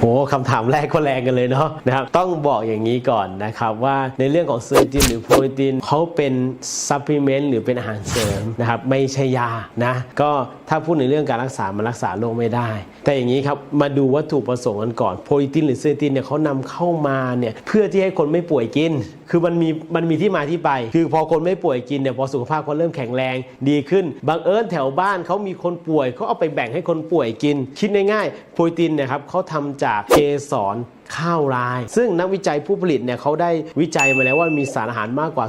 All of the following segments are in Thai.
โอ้คำถามแรกก็แรงกันเลยเนาะนะครับต้องบอกอย่างนี้ก่อนนะครับว่าในเรื่องของเซอร์จินหรือโปรตีนเขาเป็นซัพพลีเมนต์หรือเป็นอาหารเสริมนะครับไม่ใช่ยานะก็ ถ้าพูดในเรื่องการรักษา มันรักษาโรคไม่ได้ แต่อย่างนี้ครับ มาดูวัตถุประสงค์กันก่อนโปรตีนหรือเซอร์ตินเนี่ยเขานำเข้ามาเนี่ยเพื่อที่ให้คนไม่ป่วยกิน คือมันมีมันมีที่มาที่ไป คือพอคนไม่ป่วยกินเนี่ยพอสุขภาพเขาเริ่มแข็งแรงดีขึ้นบางเอิญแถวบ้านเขามีคนป่วยเขาเอาไปแบ่งให้คนป่วยกิน คิดง่ายๆโปรตีนเนี่ยครับเขาทำจากเกสร ข้าวราย ซึ่งนักวิจัยผู้ผลิตเนี่ยเขาได้วิจัยมาแล้วว่ามีสารอาหารมากกว่า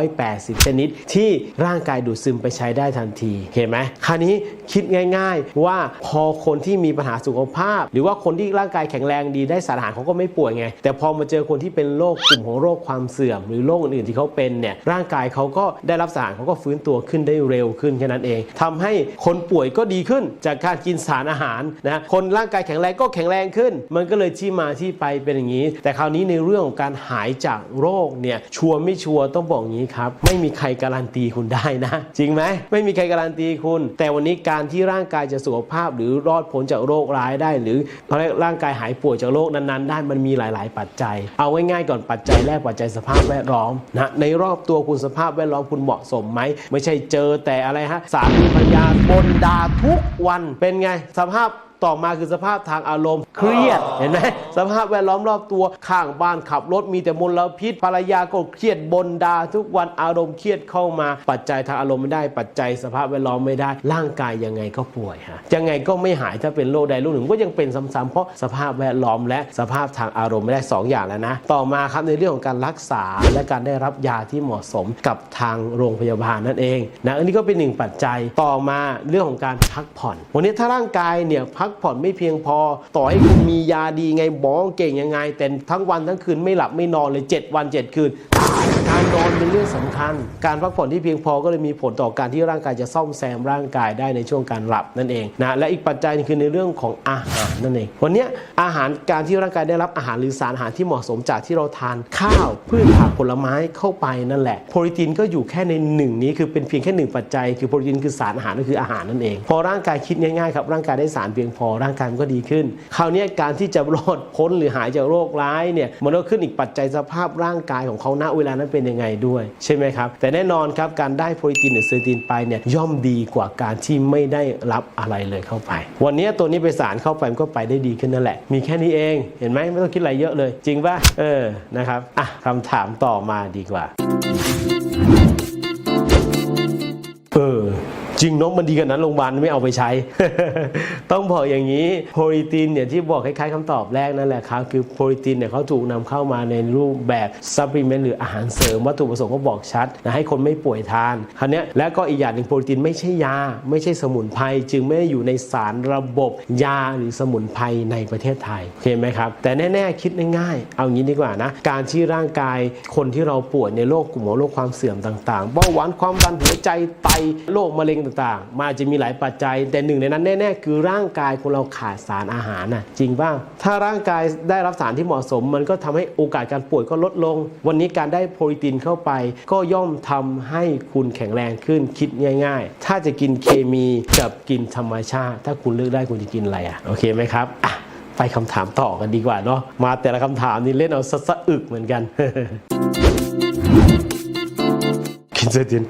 280 ชนิด ที่ร่างกายดูดซึมไปใช้ได้ทันที เห็นไหมคราวนี้คิดง่าย ๆ ว่าพอคนที่มีปัญหาสุขภาพ หรือว่าคนที่ร่างกายแข็งแรงดีได้สารอาหารเขาก็ไม่ป่วยไง แต่พอมาเจอคนที่เป็นโรคกลุ่มของโรคความเสื่อม หรือโรคอื่นๆที่เขาเป็นเนี่ยร่างกายเขาก็ได้รับสารอาหารเขาก็ฟื้นตัวขึ้นได้เร็วขึ้นแค่นั้นเองทำให้คนป่วยก็ดีขึ้นจากการกินสารอาหารนะคนร่างกายแข็งแรงก็แข็งแรงขึ้น มันก็เลยที่มาที่ไปเป็นอย่างนี้ แต่คราวนี้ในเรื่องของการหายจากโรคเนี่ยชัวร์ไม่ชัวร์ต้องบอกอย่างนี้ครับ ไม่มีใครการันตีคุณได้นะ จริงไหมไม่มีใครการันตีคุณ แต่วันนี้การที่ร่างกายจะสุขภาพหรือรอดพ้นจากโรคร้ายได้ หรือเขาเรียกร่างกายหายป่วยจากโรคนั้นๆได้มันมีหลาย ๆ ปัจจัย เอาง่ายๆก่อนปัจจัยแรกปัจจัยสภาพแวดล้อมนะในรอบตัวคุณสภาพแวดล้อมคุณเหมาะสมไหมไม่ใช่เจอแต่อะไรฮะสามีภรรยาบนดาทุกวันเป็นไงสภาพ ต่อมาคือสภาพทางอารมณ์ เครียดเห็นไหมสภาพแวดล้อมรอบตัวข้างบ้านขับรถมีแต่มลพิษภรรยาก็เครียดบนดาทุกวันอารมณ์เครียดเข้ามา ปัจจัยทางอารมณ์ไม่ได้ ปัจจัยสภาพแวดล้อมไม่ได้ ร่างกายยังไงก็ป่วยฮะยังไงก็ไม่หายถ้าเป็นโรคใดโรคหนึ่งก็ยังเป็นซ้ำๆเพราะสภาพแวดล้อมและสภาพทางอารมณ์ไม่ได้สองอย่างแล้วนะ ต่อมาครับในเรื่องของการรักษาและการได้รับยาที่เหมาะสมกับทางโรงพยาบาลนั่นเองนะอันนี้ก็เป็นหนึ่งปัจจัยต่อมาเรื่องของการพักผ่อน วันนี้ถ้าร่างกายเนี่ยพักักผ่อนไม่เพียงพอ ต่อให้คุณมียาดีไงหมอเก่งยังไง แต่ทั้งวันทั้งคืนไม่หลับไม่นอนเลย 7 วัน 7 คืน การนอนเป็นเรื่องสำคัญ การพักผ่อนที่เพียงพอก็เลยมีผลต่อการที่ร่างกายจะซ่อมแซมร่างกายได้ในช่วงการหลับนั่นเองนะและอีกปัจจัยคือในเรื่องของอาหารนั่นเองวันนี้อาหารการที่ร่างกายได้รับอาหารหรือสารอาหารที่เหมาะสมจากที่เราทานข้าวพืชผักผลไม้เข้าไปนั่นแหละโปรตีนก็อยู่แค่ในหนึ่งนี้คือเป็นเพียงแค่หนึ่งปัจจัย คือโปรตีนคือสารอาหารก็คืออาหารนั่นเอง พอร่างกายคิดง่ายๆครับร่างกายได้สารเพียงพอร่างกายมันก็ดีขึ้น คราวนี้การที่จะรอดพ้นหรือหายจากโรคร้ายเนี่ยมันก็ขึ้นอีกปัจจัยสภาพร่างกายของเขาณเวลานั้นเป็นยังไงด้วยใช่ไหมครับ แต่แน่นอนครับการได้โปรตีนหรือเซอร์ตินไปเนี่ยย่อมดีกว่าการที่ไม่ได้รับอะไรเลยเข้าไป วันนี้ตัวนี้ไปสารเข้าไปมันก็ไปได้ดีขึ้นนั่นแหละ มีแค่นี้เองเห็นไหมไม่ต้องคิดอะไรเยอะเลย จริงป่ะเออนะครับอะคำถามต่อมาดีกว่า จริงเน้องมันดีกันนั้นโรงพยาบาลไม่เอาไปใช้ ต้องบอกอย่างนี้โปรตีนเนี่ยที่บอกคล้ายๆคำตอบแรกนั่นแหละครับ คือโปรตีนเนี่ยเขาถูกนำเข้ามาในรูปแบบซัพพลีเมนต์หรืออาหารเสริมวัตถุประสงค์ก็บอกชัดนะให้คนไม่ป่วยทานคราวนี้แล้วก็อีกอย่างหนึ่งโปรตีนไม่ใช่ยา ไม่ใช่สมุนไพรจึงไม่ได้อยู่ในสารระบบยาหรือสมุนไพรในประเทศไทยโอเคไหมครับ แต่แน่ๆคิดง่ายๆเอางี้ดีกว่านะการที่ร่างกายคนที่เราป่วยในโรคกลุ่มของโรคความเสื่อมต่างๆเบาหวานความดันหัวใจไตโรคมะเร็งต่างๆ มาจะมีหลายปัจจัย แต่หนึ่งในนั้นแน่ๆ คือร่างกายคนเราขาดสารอาหารน่ะจริงป่ะถ้าร่างกายได้รับสารที่เหมาะสม มันก็ทำให้โอกาสการป่วยก็ลดลง วันนี้การได้โปรตีนเข้าไป ก็ย่อมทำให้คุณแข็งแรงขึ้นคิดง่าย ๆ ถ้าจะกินเคมีกับกินธรรมชาติ ถ้าคุณเลือกได้คุณจะกินอะไรอะโอเคไหมครับอะไปคำถามต่อกันดีกว่าเนาะมาแต่ละคำถามนี่เล่นเอาสะสะอึกเหมือนกันกินเซติน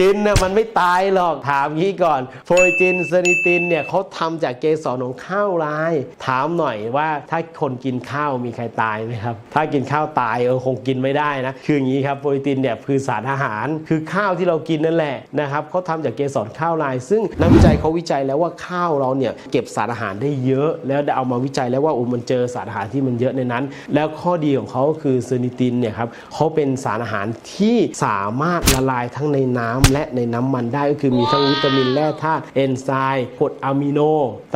กินนะมันไม่ตายหรอกถามงี้ก่อนโฟรจินเซนิตินเนี่ยเขาทำจากเกสรของข้าวลาย ถามหน่อยว่าถ้าคนกินข้าวมีใครตายไหมครับถ้ากินข้าวตายเออคงกินไม่ได้นะคืออย่างนี้ครับโปรตีนเนี่ยคือสารอาหาร คือข้าวที่เรากินนั่นแหละนะครับเขาทำจากเกสรข้าวลาย ซึ่งนักวิจัยเขาวิจัยแล้วว่าข้าวเราเนี่ยเก็บสารอาหารได้เยอะ แล้วเอามาวิจัยแล้วว่าโอ้มันเจอสารอาหารที่มันเยอะในนั้น แล้วข้อดีของเขาก็คือเซนิตินเนี่ยครับเขาเป็นสารอาหารที่สามารถละลายทั้งในน้ำและในน้ำมันได้ก็คือมีทั้งวิตามินแร่ธาตุเอนไซม์กรดอะมิโน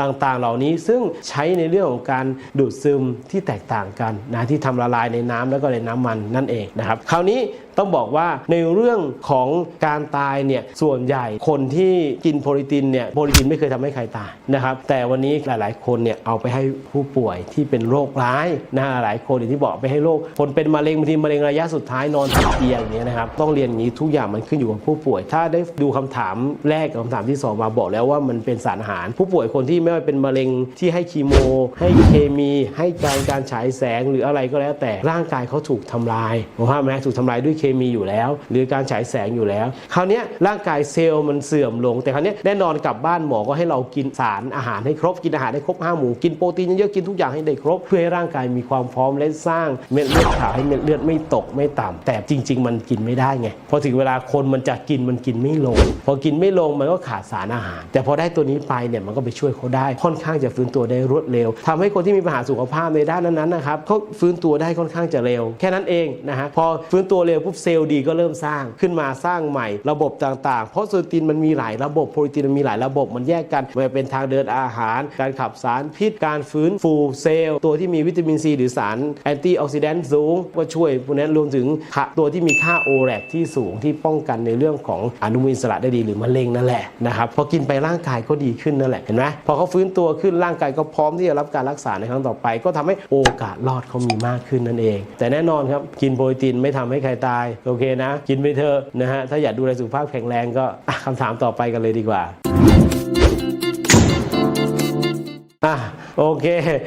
ต่างๆ เหล่านี้ซึ่งใช้ในเรื่องของการดูดซึมที่แตกต่างกันนะที่ทำละลายในน้ำแล้วก็ในน้ำมันนั่นเองนะครับคราวนี้ต้องบอกว่าในเรื่องของการตายเนี่ยส่วนใหญ่คนที่กินโพลิตินเนี่ยโพลิตินไม่เคยทำให้ใครตายนะครับแต่วันนี้หลาย ๆ คนเนี่ยเอาไปให้ผู้ป่วยที่เป็นโรคร้ายนะหลายคนอย่างที่บอกไปให้โรคคนเป็นมะเร็งบางทีมะเร็งระยะสุดท้ายนอนติดเตียงอย่างเงี้ยนะครับต้องเรียนอย่างนี้ทุกอย่างมันขึ้นอยู่กับผู้ป่วยถ้าได้ดูคำถามแรกกับคำถามที่สองมาบอกแล้วว่ามันเป็นสารอาหาร ผู้ป่วยคนที่ไม่ว่าเป็นมะเร็งที่ให้คีโม ให้เคมี ให้การการฉายแสงหรืออะไรก็แล้วแต่ร่างกายเขาถูกทำลายผมว่าไหมถูกทำลายด้วยเคมีอยู่แล้ว หรือการฉายแสงอยู่แล้ว คราวนี้ร่างกายเซลล์มันเสื่อมลง แต่คราวนี้แน่นอนกลับบ้านหมอก็ให้เรากินสารอาหารให้ครบกินอาหารให้ครบห้าหมู่กินโปรตีนเยอะๆกินทุกอย่างให้ได้ครบ เพื่อให้ร่างกายมีความพร้อมและสร้างเม็ดเลือดขาวให้เม็ดเลือดไม่ตกไม่ต่ำแต่จริง ๆ มันกินไม่ได้ไงพอถึงเวลาคนมันจะกินมันกินไม่ลง พอกินไม่ลงมันก็ขาดสารอาหาร แต่พอได้ตัวนี้ไปเนี่ยมันก็ไปช่วยเขาได้ ค่อนข้างจะฟื้นตัวได้รวดเร็วทำให้คนที่มีปัญหาสุขภาพในด้านนั้นๆนะครับเขาฟื้นตัวได้ค่อนข้างจะเร็ว แค่นั้นเองนะฮะพอฟื้นตัวเร็วปุ๊บเซลล์ดีก็เริ่มสร้างขึ้นมาสร้างใหม่ ระบบต่างๆ เพราะโซลตินมันมีหลายระบบโปรตีนมันมีหลายระบบมันแยกกันไม่ว่าเป็นทางเดินอาหาร การขับสารพิษการฟื้นฟูเซลล์ตัวที่มีวิตามินซีหรือสารแอนตี้ออกซิแดนต์สูงก็ช่วยพวกนั้นรวมถึงตัวที่มีค่าโอแรกที่สูงที่ป้องกันในเรื่องของอนุมูลอิสระได้ดีหรือมะเร็งนั่นแหละนะครับพอกินไปร่างกายก็ดีขึ้นนั่นแหละเห็นไหมพอเขาฟื้นตัวขึ้นร่างกายก็พร้อมที่จะรับการรักษาในครั้งต่อไป ก็ทำให้โอกาสรอดเขามีมากขึ้นนั่นเอง แต่แน่นอนครับกินโปรตีนไม่ทำให้ใครตายโอเคนะ กินไปเถอะนะฮะถ้าอยากดูแลสุขภาพแข็งแรงก็อะคำถามต่อไปกันเลยดีกว่า โอเค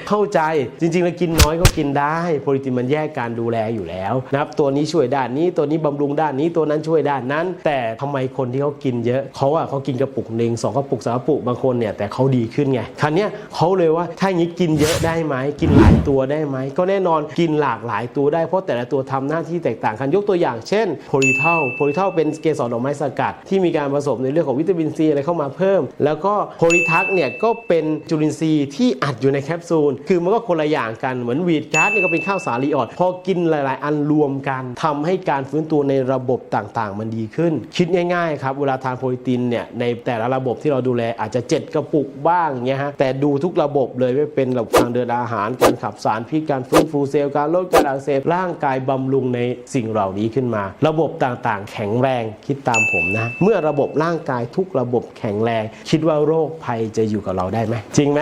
เข้าใจจริงๆแล้วกินน้อยก็กินได้โปรตีนมันแยกการดูแลอยู่แล้วนะครับตัวนี้ช่วยด้านนี้ตัวนี้บำรุงด้านนี้ตัวนั้นช่วยด้านนั้น แต่ทำไมคนที่เขากินเยอะเขาอะเขากินกระปุกหนึ่งสองกระปุกสามกระปุกบางคนเนี่ยแต่เขาดีขึ้นไงครั้นี้ยเขาเลยว่าถ้าอย่างนี้กินเยอะได้ไหมกินหลายตัวได้ไหมก็แน่นอนกินหลากหลายตัวได้เพราะแต่ละตัวทำหน้าที่แตกต่างกันยกตัวอย่างเช่นโพลิทัลโพลิทัลเป็นเกสรดอกไม้สกัด ที่มีการผสมในเรื่องของวิตามินซีอะไรเข้ามาเพิ่ม แล้วก็โพลิทักเนี่ยก็เป็นจุลินทรีย์ที่อัดอยู่ในแคปซูล คือมันก็คนละอย่างกัน เหมือนวีดการ์ดเนี่ยก็เป็นข้าวสาลีอ่อนพอกินหลาย ๆ อันรวมกันทำให้การฟื้นตัวในระบบต่าง ๆ มันดีขึ้น คิดง่าย ๆ ครับ เวลาทานโปรตีนเนี่ย ในแต่ละระบบที่เราดูแลอาจจะ 7 กระปุกบ้างเงี้ยฮะ แต่ดูทุกระบบเลยไม่เป็นระบบทางเดินอาหาร การขับสารพิษ การฟื้นฟูเซลล์ การลดการอักเสบ ร่างกายบำรุงในสิ่งเหล่านี้ขึ้นมา ระบบต่าง ๆ แข็งแรง คิดตามผมนะ เมื่อระบบร่างกายทุกระบบแข็งแรง คิดว่าโรคภัยจะอยู่กับเราได้ไหม จริงไหม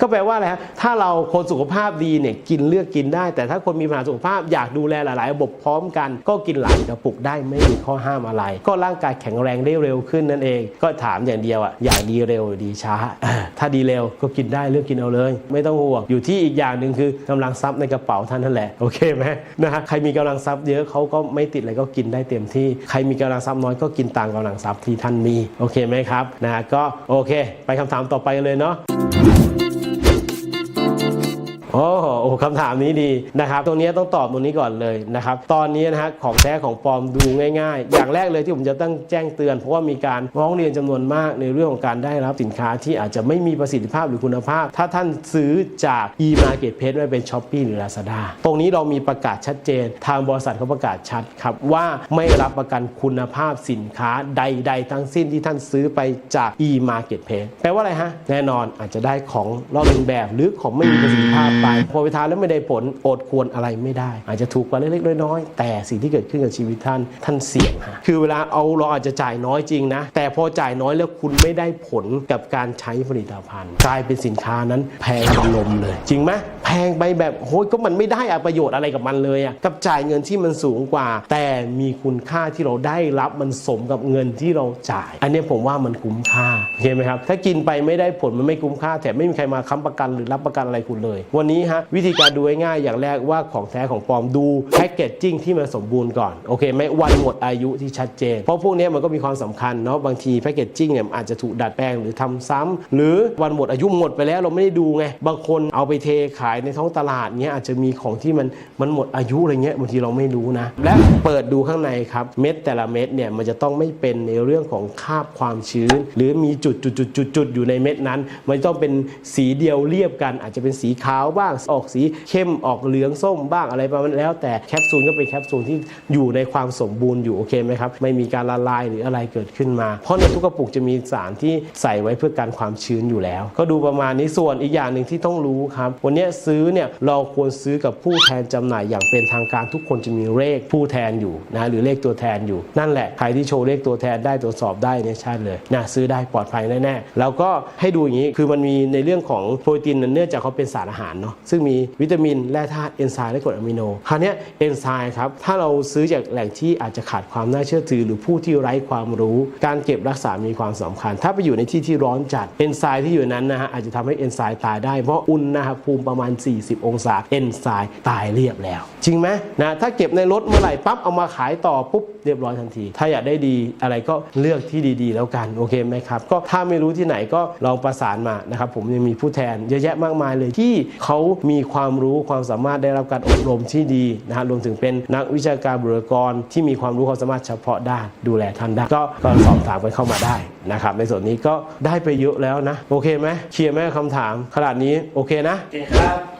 ก็แปลว่าอะไรฮะถ้าเราคนสุขภาพดีเนี่ยกินเลือกกินได้ แต่ถ้าคนมีปัญหาสุขภาพอยากดูแลหลายๆระบบพร้อมกัน ก็กินหลายกระปุกได้ไม่มีข้อห้ามอะไร ก็ร่างกายแข็งแรงได้เร็วขึ้นนั่นเอง ก็ถามอย่างเดียวอะอยากดีเร็วดีช้า ถ้าดีเร็วก็กินได้เลือกกินเอาเลย ไม่ต้องห่วงอยู่ที่อีกอย่างหนึ่งคือกำลังทรัพย์ในกระเป๋าท่านนั่นแหละโอเคไหมนะฮะใครมีกำลังทรัพย์เยอะเขาก็ไม่ติดอะไรก็กินได้เต็มที่ ใครมีกำลังทรัพย์น้อยก็กินตามกำลังทรัพย์ที่ท่านมีโอเคไหมครับนะฮะก็โอเค ไปคำถามต่อไปเลยเนาะ โอ้โหโอ้คำถามนี้ดีนะครับตรงนี้ต้องตอบตรงนี้ก่อนเลยนะครับตอนนี้นะฮะของแท้ของปลอมดูง่ายๆ อย่างแรกเลยที่ผมจะต้องแจ้งเตือน เพราะว่ามีการร้องเรียนจำนวนมากในเรื่องของการได้รับสินค้าที่อาจจะไม่มีประสิทธิภาพหรือคุณภาพ ถ้าท่านซื้อจาก e-marketplace ไม่เป็น s h อ p e e หรือ Lazada ตรงนี้เรามีประกาศชัดเจน ทางบริษัทเขาประกาศชัดครับว่าไม่รับประกันคุณภาพสินค้าใด ๆ ทั้งสิ้นที่ท่านซื้อไปจาก e-marketplace แปลว่าอะไรฮะแน่นอนอาจจะได้ของลอกเลียนแบบหรือของไม่มีประสิทธิภาพไปพอไปทานแล้วไม่ได้ผลอดควรอะไรไม่ได้ อาจจะถูกกว่าเล็กๆน้อยๆแต่สิ่งที่เกิดขึ้นกับชีวิตท่านท่านเสี่ยงฮะคือเวลาเอาเราอาจจะจ่ายน้อยจริงนะ แต่พอจ่ายน้อยแล้วคุณไม่ได้ผลกับการใช้ผลิตภัณฑ์ กลายเป็นสินค้านั้นแพงลมเลย จริงไหมแพงไปแบบโอ้ยก็มันไม่ได้อะประโยชน์อะไรกับมันเลยอะกับจ่ายเงินที่มันสูงกว่า แต่มีคุณค่าที่เราได้รับมันสมกับเงินที่เราจ่าย อันนี้ผมว่ามันคุ้มค่าโอเคไหมครับถ้ากินไปไม่ได้ผลมันไม่คุ้มค่าแถมไม่มีใครมาค้ำประกันหรือรับประกันอะไรคุณเลย วันนี้ฮะวิธีการดูง่ายๆอย่างแรกว่าของแท้ของปลอมดูแพคเกจจิ้งที่มันสมบูรณ์ก่อนโอเคไหมวันหมดอายุที่ชัดเจน เพราะพวกนี้มันก็มีความสำคัญเนาะบางทีแพคเกจจิ้งเนี่ยอาจจะถูกดัดแปลงหรือทำซ้ำหรือวันหมดอายุหมดไปแล้วเราไม่ได้ดูไงบางคนเอาไปเทขายในท้องตลาดเนี้ยอาจจะมีของที่มันมันหมดอายุอะไรเงี้ยบางทีเราไม่รู้นะ และเปิดดูข้างในครับเม็ดแต่ละเม็ดเนี่ยมันจะต้องไม่เป็นในเรื่องของคราบความชื้น หรือมีจุดจุดจุดจุดจุดอยู่ในเม็ดนั้น มันต้องเป็นสีเดียวเรียบกัน อาจจะเป็นสีขาวบ้างบ้าง ออกสีเข้มออกเหลืองส้มบ้างอะไรประมาณนั้นแล้ว แต่แคปซูลก็เป็นแคปซูลที่อยู่ในความสมบูรณ์อยู่โอเคไหมครับไม่มีการละลายหรืออะไรเกิดขึ้นมา เพราะในทุกกระปุกจะมีสารที่ใส่ไว้เพื่อการความชื้นอยู่แล้ว ก็ดูประมาณนี้ส่วนอีกอย่างหนึ่งที่ต้องรู้ครับ วันนี้ซื้อเนี่ยเราควรซื้อกับผู้แทนจำหน่ายอย่างเป็นทางการทุกคนจะมีเลขผู้แทนอยู่นะหรือเลขตัวแทนอยู่นั่นแหละใครที่โชว์เลขตัวแทนได้ตรวจสอบได้เนี่ยใช่เลยนะซื้อได้ปลอดภัยแน่ๆแล้วก็ให้ดูอย่างนี้คือมันมีในเรื่องของโปรตีนเนื่องจากเขาเป็นสารอาหารเนาะซึ่งมีวิตามินแร่ธาตุเอนไซม์และกรดอะมิโนคราวนี้เอนไซม์ครับถ้าเราซื้อจากแหล่งที่อาจจะขาดความน่าเชื่อถือ หรือผู้ที่ไร้ความรู้ การเก็บรักษามีความสำคัญ ถ้าไปอยู่ในที่ที่ร้อนจัดเอนไซม์ที่อยู่นั้นนะฮะอาจจะทำให้เอนไซม์ตายได้เพราะอุณหภูมิประมาณ 40 องศาเอนไซม์ตายเรียบแล้ว จริงไหมนะถ้าเก็บในรถเมื่อไหร่ปั๊บเอามาขายต่อปุ๊บเรียบร้อยทันที ถ้าอยากได้ดีอะไรก็เลือกที่ดีๆ แล้วกันโอเคไหมครับก็ถ้าไม่รู้ที่ไหนก็ลองประสานมานะครับผมยังมีผู้แทนเยอะแยะมากมายเลยที่เขามีความรู้ความสามารถได้รับการอบรมที่ดีนะฮะรวมถึงเป็นนักวิชาการบุรกรที่มีความรู้ความสามารถเฉพาะด้านดูแลท่านได้ก็ก็สอบถามกันเข้ามาได้นะครับในส่วนนี้ก็ได้ไปเยอะแล้วนะ โอเคไหมเคลียร์ไหมคำถามขนาดนี้โอเคนะโอเคครับ